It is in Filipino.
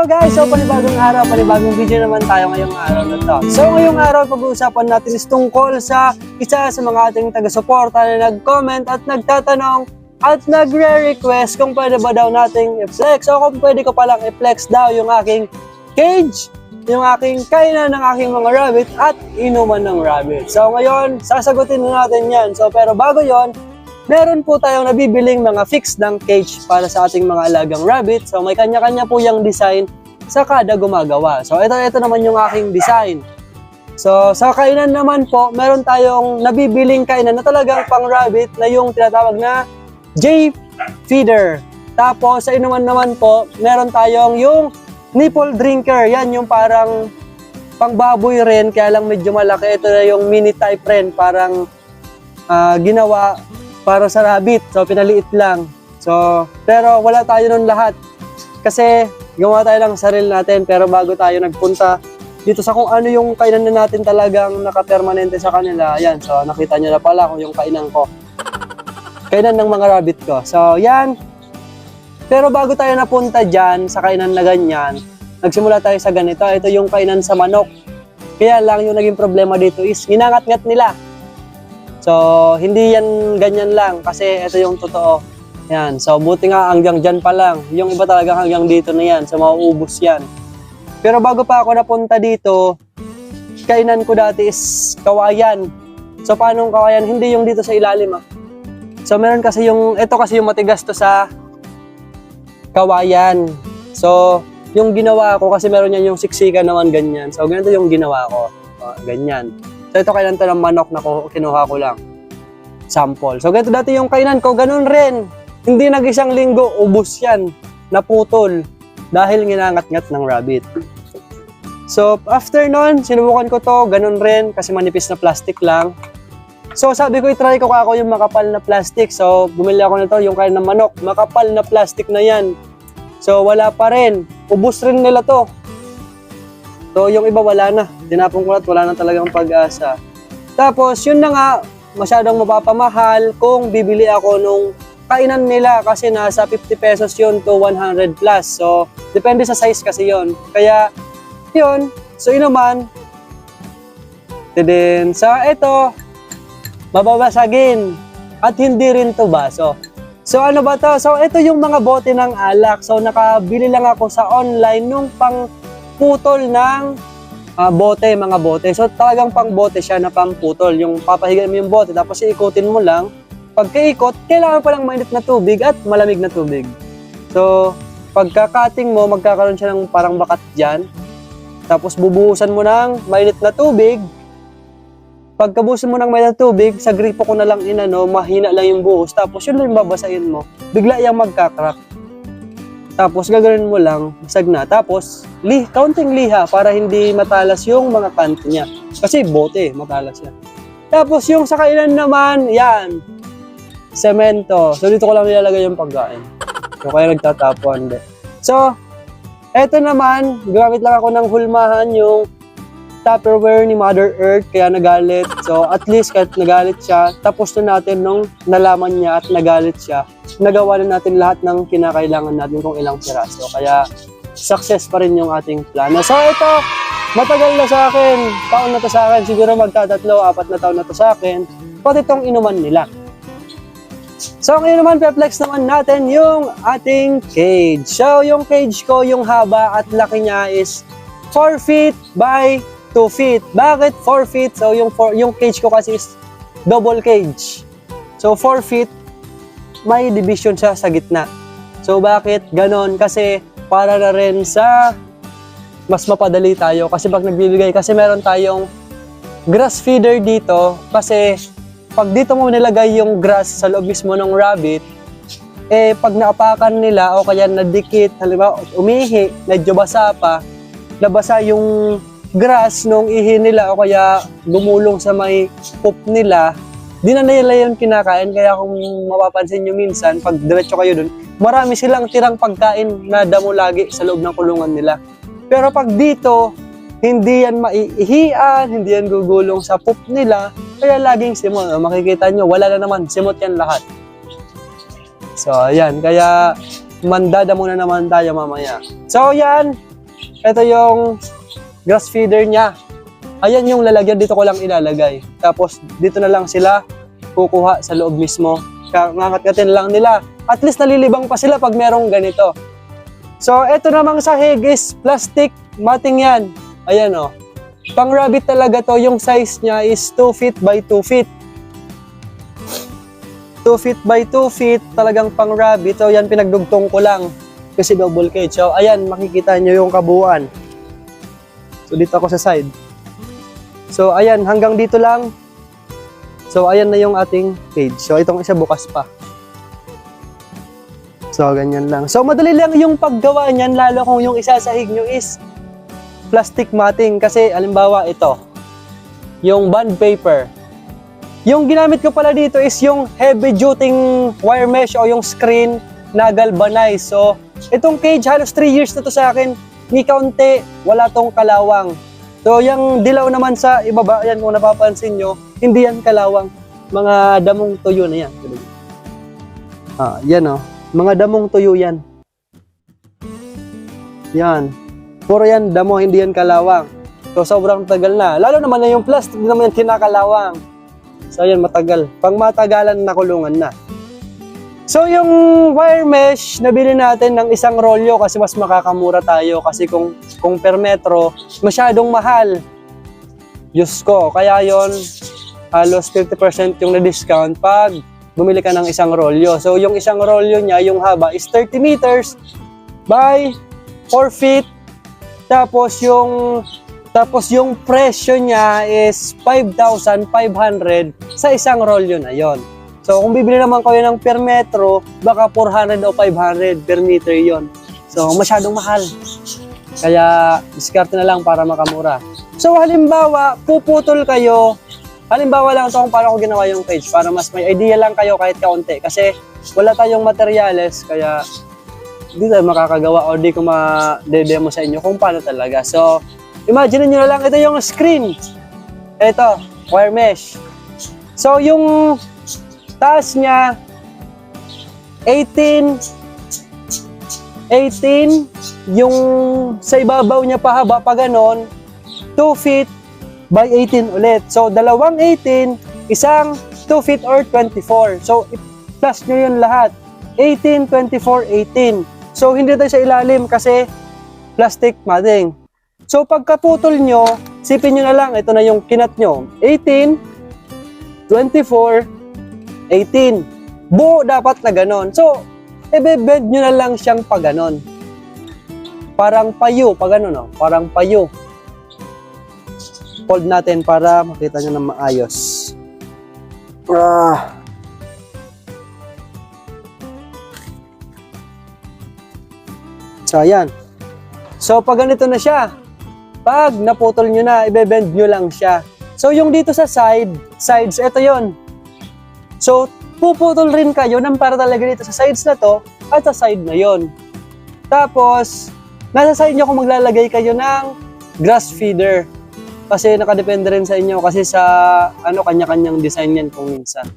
Hello guys! So panibagong araw, panibagong video naman tayo ngayong araw na to. So ngayong araw pag-uusapan natin is tungkol sa isa sa mga ating taga-suporta na nag-comment at nagtatanong at nagre-request kung pwede ba daw nating i-flex o kung pwede ko palang i-flex daw yung aking cage, yung aking kainan ng aking mga rabbit at inuman ng rabbit. So ngayon, sasagutin na natin yan. So pero bago yon meron po tayong nabibiling mga fix ng cage para sa ating mga alagang rabbit. So may kanya-kanya po yung design sa kada gumagawa. So ito, ito naman yung aking design. So sa kainan naman po, meron tayong nabibiling kainan na talagang pang rabbit na yung tinatawag na J feeder. Tapos sa inuman naman po, meron tayong yung nipple drinker. Yan yung parang pangbaboy rin, kaya lang medyo malaki. Ito na yung mini type rin, parang ah, ginawa para sa rabbit. So, pinaliit lang. So, pero wala tayo nun lahat. Kasi, gumawa tayo ng sarili natin. Pero bago tayo nagpunta dito sa kung ano yung kainan na natin talagang nakapermanente sa kanila. Ayan, so nakita nyo na pala kung yung kainan ko. Kainan ng mga rabbit ko. So, yan. Pero bago tayo napunta dyan sa kainan na ganyan, nagsimula tayo sa ganito. Ito yung kainan sa manok. Kaya lang yung naging problema dito is ginangat-ngat nila. So, hindi yan ganyan lang kasi ito yung totoo. Yan. So, buti nga hanggang dyan pa lang. Yung iba talaga hanggang dito na yan. So, mauubos yan. Pero bago pa ako napunta dito, kainan ko dati is kawayan. So, paano kawayan? Hindi yung dito sa ilalim ah. So, meron kasi yung, ito kasi yung matigas to sa kawayan. So, yung ginawa ko, kasi meron yan yung siksikan naman ganyan. So, ganito yung ginawa ko. Ah, ganyan. So, ito kainan to ng manok na kinuha ko lang. Sample. So, ganito dati yung kainan ko, ganun rin. Hindi nag isang linggo, ubus yan. Naputol. Dahil nginangat-ngat ng rabbit. So, after nun, sinubukan ko to, ganun rin, kasi manipis na plastic lang. So, sabi ko, itry ko ako yung makapal na plastic. So, bumili ako nito, yung kain ng manok. Makapal na plastic na yan. So, wala pa rin. Ubus rin nila to. So, yung iba wala na. Tinapon ko na wala na talagang pag-asa. Tapos, yun na nga, masyadong mapapamahal kung bibili ako nung kainan nila kasi nasa 50 pesos yun to 100 plus. So, depende sa size kasi yun. Kaya, yun. So. And then, sa ito, mababasagin. At hindi rin to baso. So, ano ba to? So, ito yung mga bote ng alak. So, nakabili lang ako sa online nung pang putol ng ah, bote, mga bote. So, talagang pang bote siya na pang putol. Yung papahigan mo yung bote, tapos iikutin mo lang. Pagkaikot, kailangan pa lang mainit na tubig at malamig na tubig. So, pagka-cutting mo, magkakaroon siya ng parang bakat dyan. Tapos bubuhusan mo ng mainit na tubig. Pagkabuhusan mo ng mainit na tubig, sa gripo ko na lang inano, mahina lang yung buhos. Tapos yun lang yung babasahin mo. Bigla yung magkakrak. Tapos gagawin mo lang, basag na. Tapos, li, counting liha para hindi matalas yung mga kanto niya. Kasi bote, matalas yan. Tapos yung sa kainan naman, yan. Semento. So dito ko lang nilalagay yung pagkain. So kaya nagtatapon. de. So, eto naman, gamit lang ako ng hulmahan yung Tupperware ni Mother Earth kaya nagalit. So at least kahit nagalit siya, tapos na natin nung nalaman niya at nagalit siya, nagawa na natin lahat ng kinakailangan natin kung ilang piraso. Kaya success pa rin yung ating plano. So ito, matagal na sa akin. Taon na to sa akin. Siguro magtatatlo, apat na taon na to sa akin. Pati itong inuman nila. So ngayon naman, pe-flex naman natin yung ating cage. So yung cage ko, yung haba at laki niya is 4 feet by 2 feet. Bakit 4 feet? So yung, four, yung cage ko kasi is double cage. So 4 feet, may division siya sa gitna. So bakit ganon? Kasi para na rin sa mas mapadali tayo. Kasi pag nagbibigay, kasi meron tayong grass feeder dito. Kasi pag dito mo nilagay yung grass sa loob mismo ng rabbit, eh pag naapakan nila o kaya nadikit, halimbawa umihi, medyo basa pa, nabasa yung grass nung ihi nila o kaya gumulong sa may poop nila, di na nila yung kinakain. Kaya kung mapapansin nyo minsan, pag diretso kayo dun, marami silang tirang pagkain na damo lagi sa loob ng kulungan nila. Pero pag dito, hindi yan maiihian, hindi yan gugulong sa poop nila, kaya laging simot. O, Makikita nyo, wala na naman, simot yan lahat. So, ayan, kaya mandada muna naman tayo mamaya. So, yan, ito yung grass feeder niya. Ayan yung lalagyan, dito ko lang ilalagay. Tapos dito na lang sila kukuha sa loob mismo. Kangangat-ngatin lang nila. At least nalilibang pa sila pag merong ganito. So, ito namang sahig is plastic matting yan. Ayan o. Pang rabbit talaga to, yung size niya is 2 feet by 2 feet. 2 feet by 2 feet, talagang pang rabbit. So, yan pinagdugtong ko lang. Kasi double cage. So, ayan, makikita nyo yung kabuuan. So, dito ako sa side. So, ayan, hanggang dito lang. So, ayan na yung ating cage. So, itong isa bukas pa. So, ganyan lang. So, madali lang yung paggawa niyan, lalo kung yung isasahig nyo is plastic matting. Kasi, alimbawa, ito. Yung bond paper. Yung ginamit ko pala dito is yung heavy duty wire mesh o yung screen na galvanized. So, itong cage halos 3 years na to sa akin. Ni kaunti, wala tong kalawang. So, yung dilaw naman sa ibaba, yan kung napapansin nyo, hindi yan kalawang. Mga damong tuyo na yan. Ah, yan oh. Mga damong tuyo yan. Yan. Puro yan damo, hindi yan kalawang. So, sobrang tagal na. Lalo naman na yung plastic, hindi naman yan kinakalawang. So, yan, matagal. Pang matagalan na kulungan na. So, yung wire mesh, nabili natin ng isang rolyo kasi mas makakamura tayo. Kasi kung, kung per metro, masyadong mahal. Diyos ko, kaya yon halos 50% yung na-discount pag bumili ka ng isang rolyo. So, yung isang rolyo niya, yung haba is 30 meters by 4 feet. Tapos yung tapos yung presyo niya is 5,500 sa isang rolyo na yon. So kung bibili naman kayo ng per metro, baka 400 o 500 per meter yon. So masyadong mahal. Kaya diskarte na lang para makamura. So halimbawa, puputol kayo. Halimbawa lang ito kung paano ko ginawa yung page para mas may idea lang kayo kahit kaunti. Kasi wala tayong materyales, kaya di tayo makakagawa o di ko ma-demo sa inyo kung paano talaga. So, imagine nyo na lang, ito yung screen. Ito, wire mesh. So, yung taas niya, 18, 18, yung sa ibabaw niya pahaba pa ganon, 2 feet by 18 ulit. So, dalawang 18, isang 2 feet or 24. So, i-plus nyo yun lahat. 18, 24, 18. So, hindi tayo sa ilalim kasi plastic matting. So, pagkaputol nyo, sipin nyo na lang, ito na yung kinat nyo. 18, 24, 18. Buo dapat na ganon. So, i-bend nyo na lang siyang pa ganon. Parang payo, pa ganon, no? Parang payo. Fold natin para makita nyo na maayos. Ah. So, ayan. So, pag ganito na siya, pag naputol nyo na, ibebend nyo lang siya. So, yung dito sa side, sides, ito yon. So, puputol rin kayo ng para talaga dito sa sides na to at sa side na yon. Tapos, nasa side nyo kung maglalagay kayo ng grass feeder. Kasi nakadepende rin sa inyo kasi sa ano kanya-kanyang design yan kung minsan.